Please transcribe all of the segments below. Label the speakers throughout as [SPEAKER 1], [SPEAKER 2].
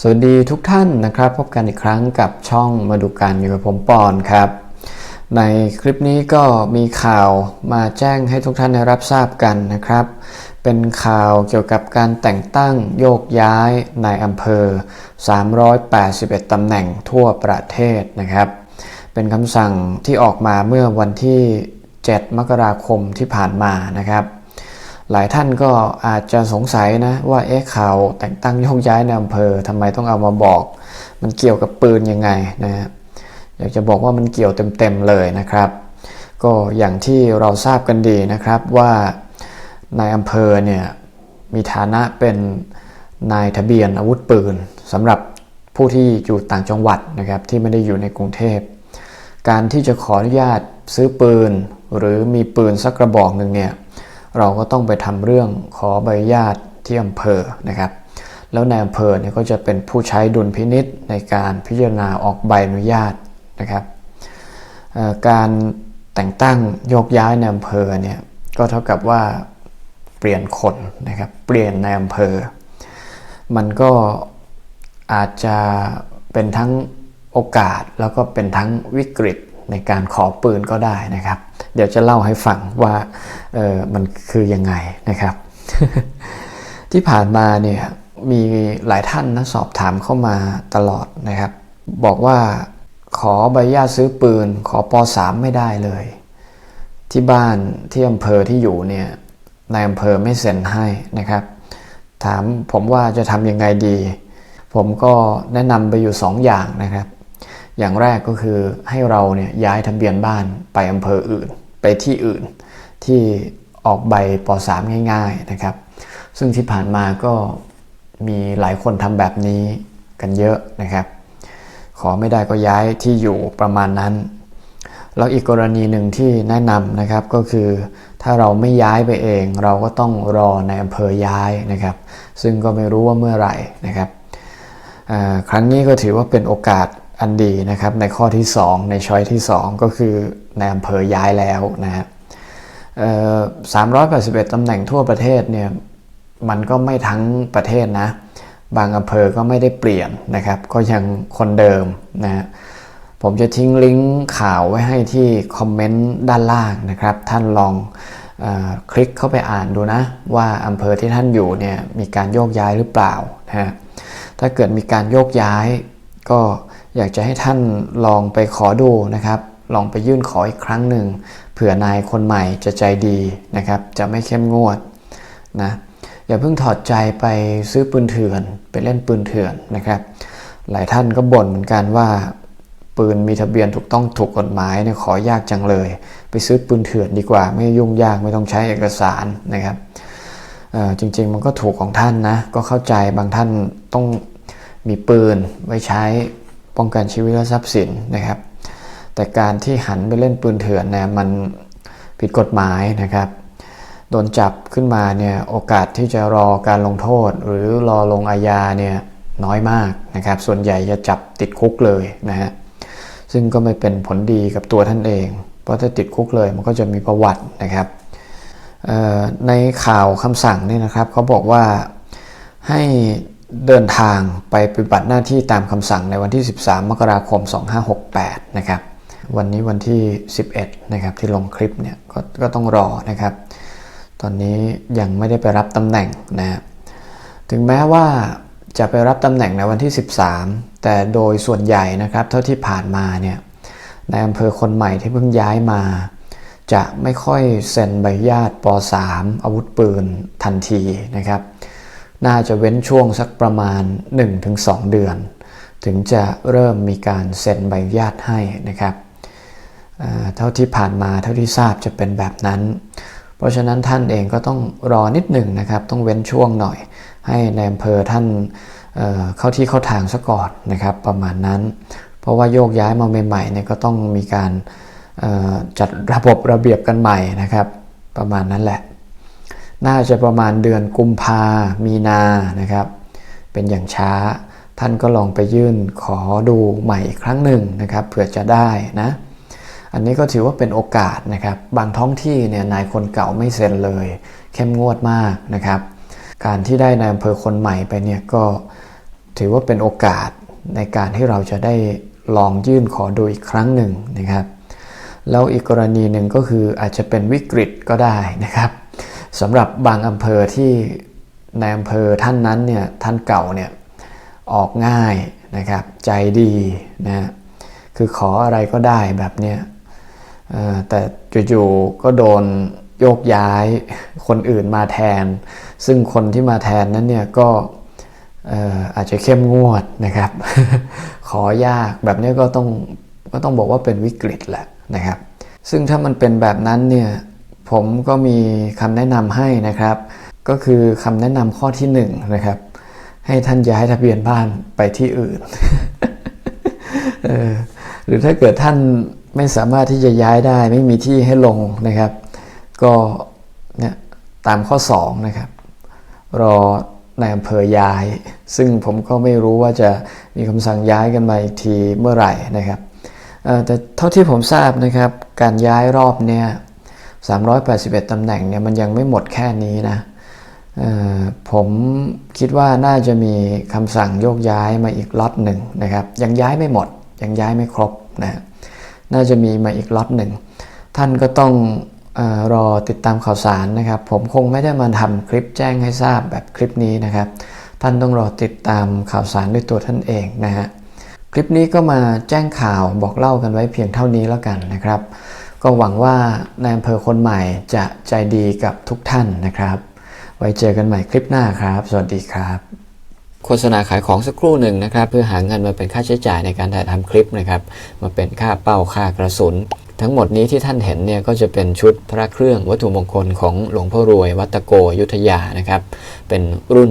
[SPEAKER 1] สวัสดีทุกท่านนะครับ พบกันอีกครั้งกับช่องมาดูกันอยู่กับผมปอนครับ ในคลิปนี้ก็มีข่าวมาแจ้งให้ทุกท่านได้รับทราบกันนะครับ เป็นข่าวเกี่ยวกับการแต่งตั้งโยกย้ายในอำเภอ 381ตำแหน่งทั่วประเทศนะครับ เป็นคำสั่งที่ออกมาเมื่อวันที่ 7 มกราคมที่ผ่านมานะครับ หลายท่านก็อาจจะสงสัยนะว่าเอ๊ะข่าวแต่งตั้งโยกย้ายในอำเภอทำไมต้องเอามาบอก มันเกี่ยวกับปืนยังไงนะฮะอยากจะบอกว่ามันเกี่ยวเต็มๆเลยนะครับ ก็อย่างที่เราทราบกันดีนะครับว่านายอำเภอเนี่ยมีฐานะเป็นนายทะเบียนอาวุธปืนสำหรับผู้ที่อยู่ต่างจังหวัดนะครับที่ไม่ได้อยู่ในกรุงเทพ การที่จะขออนุญาตซื้อปืน หรือมีปืนสักกระบอกหนึ่งเนี่ย เราก็ต้องไปทำเรื่องขอใบอนุญาตที่อำเภอนะครับ แล้วในอำเภอเนี่ยก็จะเป็นผู้ใช้ดุลพินิษในการพิจารณาออกใบอนุญาตนะครับการแต่งตั้งโยกย้ายในอำเภอเนี่ยก็เท่ากับว่าเปลี่ยนคนนะครับเปลี่ยนในอำเภอ มันก็อาจจะเป็นทั้งโอกาสแล้วก็เป็นทั้งวิกฤตในการขอปืนก็ได้นะครับ เดี๋ยวจะเล่าให้ฟังว่าเออมันคือยังไงนะครับ ที่ผ่านมาเนี่ยมีหลายท่านนะสอบถามเข้ามาตลอดนะครับ บอกว่าขอใบอนุญาตซื้อปืน ขอป .3 ไม่ได้เลย ที่บ้านที่อำเภอที่อยู่เนี่ยนายอำเภอไม่เซ็นให้นะครับ ถามผมว่าจะทำยังไงดี ผมก็แนะนำไปอยู่2อย่างนะครับ อย่างแรกก็คือให้เราเนี่ยย้ายทะเบียนบ้านไปอำเภออื่น ไปที่อื่น ที่ออกใบป .3 ง่าย ๆนะครับ ซึ่งที่ผ่านมาก็มีหลายคนทำแบบนี้กันเยอะนะครับ ขอไม่ได้ก็ย้ายที่อยู่ประมาณนั้น แล้วอีกกรณีหนึ่งที่แนะนำนะครับก็คือถ้าเราไม่ย้ายไปเอง เราก็ต้องรอในอำเภอย้ายนะครับ ซึ่งก็ไม่รู้ว่าเมื่อไหร่นะครับ ครั้งนี้ก็ถือว่าเป็นโอกาส อันดีนะครับในข้อที่ 2 ในช้อยที่ 2 ก็คือในอำเภอย้ายแล้วนะฮะเอ่อ381ตำแหน่งทั่วประเทศเนี่ยมันก็ไม่ทั้งประเทศนะ บางอำเภอก็ไม่ได้เปลี่ยนนะครับ ก็ยังคนเดิมนะฮะผมจะทิ้งลิงก์ข่าวไว้ให้ที่คอมเมนต์ด้านล่างนะครับ ท่านลองออคลิกเข้าไปอ่านดูนะ ว่าอำเภอที่ท่านอยู่เนี่ยมีการโยกย้ายหรือเปล่านะฮะถ้าเกิดมีการโยกย้ายก็ อยากจะให้ท่านลองไปขอดูนะครับ ลองไปยื่นขออีกครั้งหนึ่งเผื่อนายคนใหม่จะใจดีนะครับ จะไม่เข้มงวดนะอย่าเพิ่งถอดใจไปซื้อปืนเถื่อนไปเล่นปืนเถื่อนนะครับ หลายท่านก็บ่นเหมือนกันว่า ปืนมีทะเบียนถูกต้องถูกกฎหมายเนี่ยขอยากจังเลย ไปซื้อปืนเถื่อนดีกว่า ไม่ยุ่งยากไม่ต้องใช้เอกสารนะครับจริงๆมันก็ถูกของท่านนะก็เข้าใจบางท่านต้องมีปืนไว้ใช้ ป้องกันชีวิตและทรัพย์สินนะครับ แต่การที่หันไปเล่นปืนเถื่อนเนี่ยมันผิดกฎหมายนะครับ โดนจับขึ้นมาเนี่ยโอกาสที่จะรอการลงโทษ หรือรอลงอาญาเนี่ยน้อยมากนะครับ ส่วนใหญ่จะจับติดคุกเลยนะฮะซึ่งก็ไม่เป็นผลดีกับตัวท่านเอง เพราะถ้าติดคุกเลยมันก็จะมีประวัตินะครับในข่าวคำสั่งนี่นะครับเขาบอกว่าให้ เดินทางไปปฏิบัติหน้าที่ตามคำสั่งในวันที่ 13 มกราคม 2568 นะครับ วันนี้วันที่ 11 นะครับที่ลงคลิปเนี่ยกก็ต้องรอนะครับ ตอนนี้ยังไม่ได้ไปรับตำแหน่งนะถึงแม้ว่าจะไปรับตำแหน่งในวันที่ 13 แต่โดยส่วนใหญ่นะครับเท่าที่ผ่านมาเนี่ยในอำเภอคนใหม่ที่เพิ่งย้ายมา จะไม่ค่อยเซ็นใบญาตป .3 อาวุธปืนทันทีนะครับ น่าจะเว้นช่วงสักประมาณ 1-2 เดือน ถึงจะเริ่มมีการเซ็นใบญาตให้นะครับเท่าที่ผ่านมาเท่าที่ทราบจะเป็นแบบนั้น เพราะฉะนั้นท่านเองก็ต้องรอนิดหนึ่งนะครับ ต้องเว้นช่วงหน่อย ให้ในอำเภอท่านเเข้าที่เข้าทางซะก่อนนะครับ ประมาณนั้น เพราะว่าโยกย้ายมาใหม่ๆเนี่ยก็ต้องมีการจัดระบบระเบียบกันใหม่นะครับ ประมาณนั้นแหละ น่าจะประมาณเดือนกุมภามีนานะครับ เป็นอย่างช้าท่านก็ลองไปยื่นขอดูใหม่อีกครั้งหนึ่งนะครับเผื่อจะได้นะอันนี้ก็ถือว่าเป็นโอกาสนะครับ บางท้องที่เนี่ยนายคนเก่าไม่เซ็นเลย เข้มงวดมากนะครับ การที่ได้นายอำเภอคนใหม่ไปเนี่ยก็ถือว่าเป็นโอกาสในการที่เราจะได้ลองยื่นขอดูอีกครั้งหนึ่งนะครับ แล้วอีกกรณีหนึ่งก็คืออาจจะเป็นวิกฤตก็ได้นะครับ สำหรับบางอำเภอที่ในอำเภอท่านนั้นเนี่ยท่านเก่าเนี่ยออกง่ายนะครับใจดีนะคือขออะไรก็ได้แบบเนี้ยแต่จู่ๆก็โดนโยกย้ายคนอื่นมาแทน ซึ่งคนที่มาแทนนั้นเนี่ยก็เอ่ออาจจะเข้มงวดนะครับ ขอยากแบบนี้ก็ต้องก็ต้องบอกว่าเป็นวิกฤตแหละนะครับ ซึ่งถ้ามันเป็นแบบนั้นเนี่ย ผมก็มีคำแนะนำให้นะครับ ก็คือคำแนะนำข้อที่หนึ่งนะครับ ให้ท่านย้ายทะเบียนบ้านไปที่อื่นหรือถ้าเกิดท่านไม่สามารถที่จะย้ายได้ ไม่มีที่ให้ลงนะครับ ก็เนี่ยตามข้อ 2 นะครับ รอในอำเภอย้าย ซึ่งผมก็ไม่รู้ว่าจะมีคำสั่งย้ายกันมาอีกทีเมื่อไหร่นะครับแต่เท่าที่ผมทราบนะครับ การย้ายรอบเนี่ย 381 ตำแหน่งเนี่ยมันยังไม่หมดแค่นี้นะผมคิดว่าน่าจะมีคำสั่งโยกย้ายมาอีกล็อตหนึ่งนะครับ ยังย้ายไม่หมด ยังย้ายไม่ครบนะน่าจะมีมาอีกล็อตหนึ่งท่านก็ต้องอรอติดตามข่าวสารนะครับ ผมคงไม่ได้มาทำคลิปแจ้งให้ทราบแบบคลิปนี้นะครับ ท่านต้องรอติดตามข่าวสารด้วยตัวท่านเองนะฮะคลิปนี้ก็มาแจ้งข่าวบอกเล่ากันไว้เพียงเท่านี้แล้วกันนะครับ ก็หวังว่าในอำเภอคนใหม่จะใจดีกับทุกท่านนะครับ ไว้เจอกันใหม่คลิปหน้าครับ สวัสดีครับ โฆษณาขายของสักครู่หนึ่งนะครับ เพื่อหาเงินมาเป็นค่าใช้จ่ายในการถ่ายทำคลิปนะครับ มาเป็นค่าเป้าค่ากระสุนทั้งหมดนี้ที่ท่านเห็นเนี่ยก็จะเป็นชุดพระเครื่องวัตถุมงคลของหลวงพ่อรวย วัตโกยุทธยานะครับ เป็นรุ่น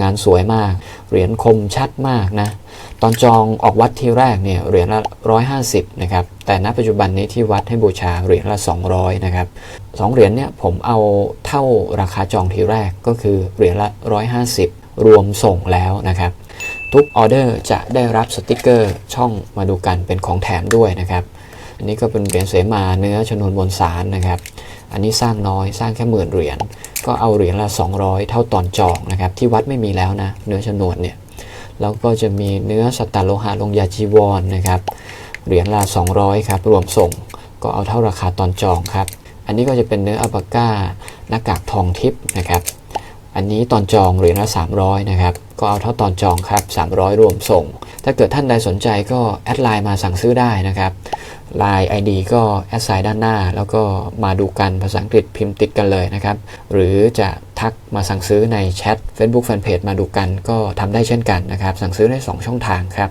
[SPEAKER 1] งานสวยมาก เหรียญคมชัดมากนะ ตอนจองออกวัดที่แรกเนี่ยเหรียญละ150นะครับ แต่ณปัจจุบันนี้ที่วัดให้บูชาเหรียญละ200นะครับสองเหรียญเนี่ยผมเอาเท่าราคาจองทีแรกก็คือเหรียญละ150รวมส่งแล้วนะครับทุกออเดอร์จะได้รับสติกเกอร์ช่องมาดูกันเป็นของแถมด้วยนะครับ อันนี้ก็เป็นเหรียญเสมาเนื้อชนวนบนสารนะครับ อันนี้สร้างน้อยสร้างแค่หมื่นเหรียญ ก็เอาเหรียญละ 200 เท่าตอนจองนะครับ ที่วัดไม่มีแล้วนะ เนื้อชนวนเนี่ยแล้วก็จะมีเนื้อสตตโลหะลงยาจีวรนนะครับ เหรียญละ200 ครับ รวมส่งก็เอาเท่าราคาตอนจองครับ อันนี้ก็จะเป็นเนื้ออัลปาก้าหน้ากากทองทิพย์นะครับ อันนี้ตอนจองเหรียญละ300 นะครับ ก็เอาเท่าตอนจองครับ 300 รวมส่ง ถ้าเกิดท่านใดสนใจก็แอดไลน์มาสั่งซื้อได้นะครับ ไลน์ ID ก็แอดไซน์ด้านหน้า แล้วก็มาดูกันภาษาอังกฤษพิมพ์ติดกันเลยนะครับ หรือจะทักมาสั่งซื้อในแชท Facebook Fanpage มาดูกันก็ทำได้เช่นกันนะครับ สั่งซื้อได้ 2 ช่องทางครับ